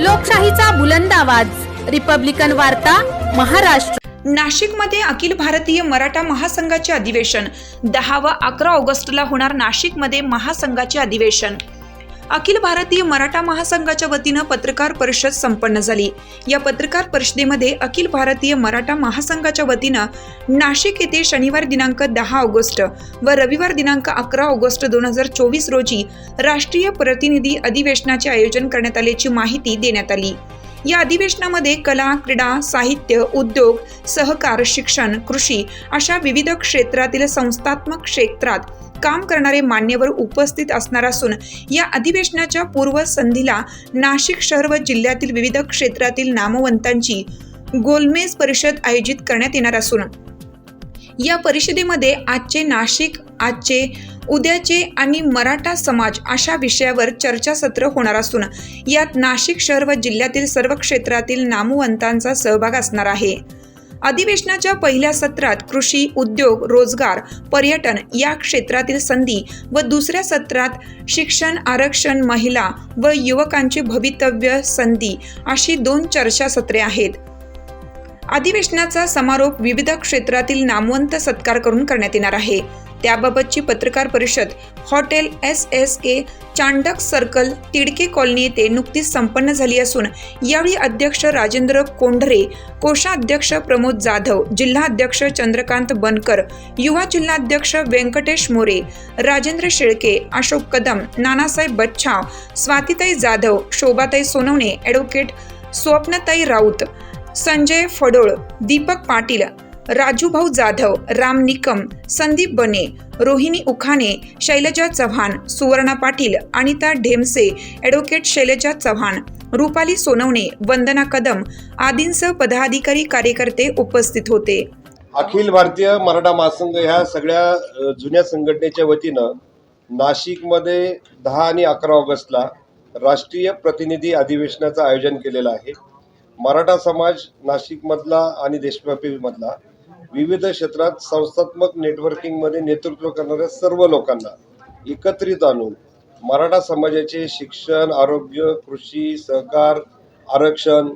लोकशाहीचा बुलंद आवाज. रिपब्लिकन वार्ता महाराष्ट्र. नाशिकमध्ये अखिल भारतीय मराठा महासंघाचे अधिवेशन. दहा व अकरा ऑगस्टला होणार नाशिकमध्ये महासंघाचे अधिवेशन. अखिल भारतीय मराठा महासंघाच्या वतीनं पत्रकार परिषद संपन्न झाली. या पत्रकार परिषदेमध्ये अखिल भारतीय मराठा महासंघाच्या वतीनं नाशिक येथे शनिवार दिनांक दहा ऑगस्ट व रविवार दिनांक अकरा ऑगस्ट दोन हजार चोवीस रोजी राष्ट्रीय प्रतिनिधी अधिवेशनाचे आयोजन करण्यात आल्याची माहिती देण्यात आली. या अधिवेशनामध्ये कला क्रीडा साहित्य उद्योग सहकार शिक्षण कृषी अशा विविध क्षेत्रातील संस्थात्मक क्षेत्रात काम करणारे मान्यवर उपस्थित असणार असून या अधिवेशनाच्या पूर्वसंधीला नाशिक शहर व जिल्ह्यातील विविध क्षेत्रातील नामवंतांची गोलमेज परिषद आयोजित करण्यात येणार असून या परिषदेमध्ये आजचे नाशिक आजचे उद्याचे आणि मराठा समाज अशा विषयावर चर्चासत्र होणार असून यात नाशिक शहर व जिल्ह्यातील सर्व क्षेत्रातील नामवंतांचा सहभाग असणार आहे. अधिवेशनाच्या पहिल्या सत्रात कृषी उद्योग रोजगार पर्यटन या क्षेत्रातील संधी व दुसऱ्या सत्रात शिक्षण आरक्षण महिला व युवकांचे भवितव्य संधी अशी दोन चर्चासत्रे आहेत. अधिवेशनाचा समारोप विविध क्षेत्रातील नामवंत सत्कार करून करण्यात येणार आहे. त्याबाबतची पत्रकार परिषद hotel S S K Chandak circle Tidke colony येथे नुकतीच संपन्न झाली असून यावेळी अध्यक्ष राजेंद्र कोंढरे कोषाध्यक्ष प्रमोद जाधव जिल्हाध्यक्ष चंद्रकांत बनकर युवा जिल्हाध्यक्ष व्यंकटेश मोरे राजेंद्र शेळके अशोक कदम नानासाहेब बच्छाव स्वातीताई जाधव शोभाताई सोनवणे ॲडव्होकेट स्वप्नताई राऊत संजय फडोळ दीपक पाटील राजूभाऊ जाधव राम निकम संदीप बने रोहिणी उखाणे शैलजा चव्हाण सुवर्णा पाटील अनिता ढेमसे ॲडव्होकेट शैलजा चव्हाण रुपाली सोनवणे वंदना कदम आदींसह पदाधिकारी कार्यकर्ते उपस्थित होते. अखिल भारतीय मराठा महासंघ ह्या सगळ्या जुन्या संघटनेच्या वतीनं नाशिकमध्ये दहा आणि अकरा ऑगस्टला राष्ट्रीय प्रतिनिधी अधिवेशनाचं आयोजन केलेलं आहे. मराठा समाज नाशिकमधला आणि देशव्यापीमधला विविध क्षेत्रात संस्थात्मक नेटवर्किंगमध्ये नेतृत्व करणाऱ्या सर्व लोकांना एकत्रित आणून मराठा समाजाचे शिक्षण आरोग्य कृषी सहकार आरक्षण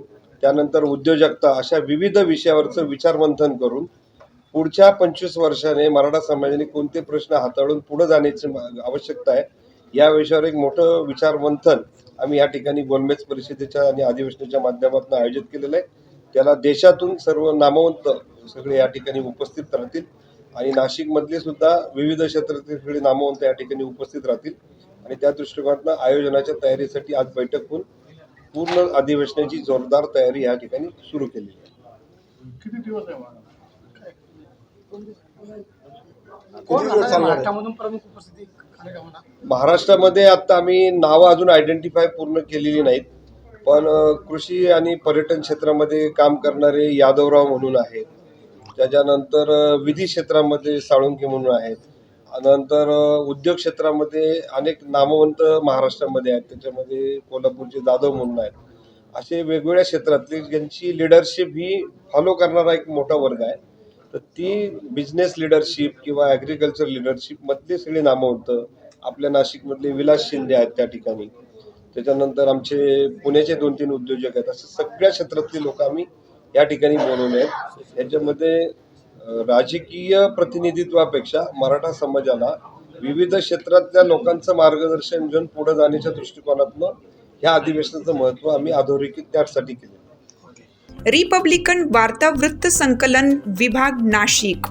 त्यानंतर उद्योजकता अशा विविध विषयावरचं विचारमंथन करून पुढच्या पंचवीस वर्षाने मराठा समाजाने कोणते प्रश्न हाताळून पुढे जाण्याची मा- आवश्यकता आहे या विषयावर एक मोठं विचारमंथन आम्ही या ठिकाणी गोलमेज परिषदेच्या आणि अधिवेशनाच्या माध्यमातून आयोजित केलेलं आहे. त्याला देशातून सर्व नामवंत सगळे या ठिकाणी उपस्थित राहतील. आणि नाशिकमधले सुद्धा विविध क्षेत्रातील सगळे नामवंत या ठिकाणी उपस्थित राहतील. आणि त्या दृष्टिकोनातून आयोजनाच्या तयारीसाठी आज बैठक होऊन पूर्ण अधिवेशनाची जोरदार तयारी या ठिकाणी सुरू केलेली आहे. किती दिवस महाराष्ट्रामध्ये आता आम्ही नावं अजून आयडेंटिफाय पूर्ण केलेली नाहीत. पण कृषी आणि पर्यटन क्षेत्रामध्ये काम करणारे यादवराव म्हणून आहेत. त्याच्यानंतर विधी क्षेत्रामध्ये साळुंके म्हणून आहेत. नंतर उद्योग क्षेत्रामध्ये अनेक नामवंत महाराष्ट्रामध्ये आहेत. त्याच्यामध्ये कोल्हापूरचे जाधव म्हणून आहेत. असे वेगवेगळ्या क्षेत्रातले ज्यांची लिडरशिप ही फॉलो करणारा एक मोठा वर्ग आहे. तर ती बिझनेस लिडरशिप किंवा ॲग्रिकल्चर लिडरशिपमधले सगळे नामवंत आपल्या नाशिकमधले विलास शिंदे आहेत त्या ठिकाणी. त्याच्यानंतर आमचे पुण्याचे दोन तीन उद्योजक आहेत. असे सगळ्या क्षेत्रातले लोक आम्ही या ठिकाणी बोलवले आहेत. याच्यामध्ये राजकीय प्रतिनिधित्वापेक्षा मराठा समाजाला विविध क्षेत्रातल्या लोकांचं मार्गदर्शन घेऊन पुढे जाण्याच्या दृष्टिकोनातनं ह्या अधिवेशनाचं महत्त्व आम्ही अधोरेखित त्यासाठी केलं. रिपब्लिकन वार्ता वृत्त संकलन विभाग नाशिक.